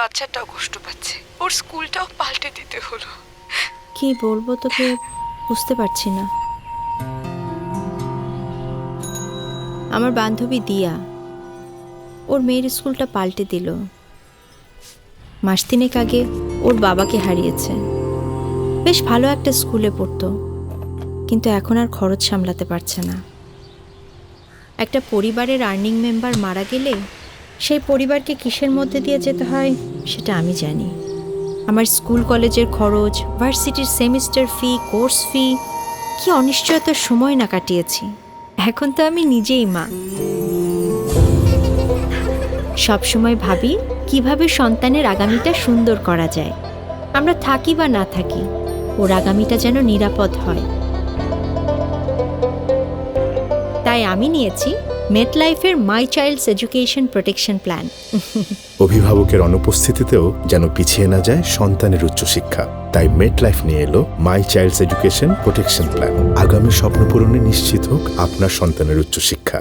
বাচ্চাটাও কষ্ট পাচ্ছে। ওর স্কুলটাও পাল্টে দিতে হলো। কি বলব তোকে? বুঝতে পারছি না। আমার বান্ধবী দিয়া, ওর মেয়ের স্কুলটা পাল্টে দিল। মাস তিনেক আগে ওর বাবাকে হারিয়েছে। বেশ ভালো একটা স্কুলে পড়তো, কিন্তু এখন আর খরচ সামলাতে পারছে না। একটা পরিবারের আর্নিং মেম্বার মারা গেলে সেই পরিবারকে কিসের মধ্যে দিয়ে যেতে হয় সেটা আমি জানি। আমার স্কুল কলেজের খরচ, ভার্সিটির সেমিস্টার ফি, কোর্স ফি, কি অনিশ্চয়তার সময় না কাটিয়েছি। এখন তো আমি নিজেই মা। সবসময় ভাবি, কীভাবে সন্তানের আগামীটা সুন্দর করা যায়। আমরা থাকি বা না থাকি, ওর আগামীটা যেন নিরাপদ হয়। তাই আমি নিয়েছি মেটলাইফের my child's education protection plan অভিভাবকের অনুপস্থিতিতেও যেন পিছিয়ে না যায় সন্তানের উচ্চশিক্ষা। তাই মেট লাইফ নিয়ে এলো my child's education protection plan আগামী স্বপ্ন পূরণে নিশ্চিত হোক আপনার সন্তানের উচ্চশিক্ষা।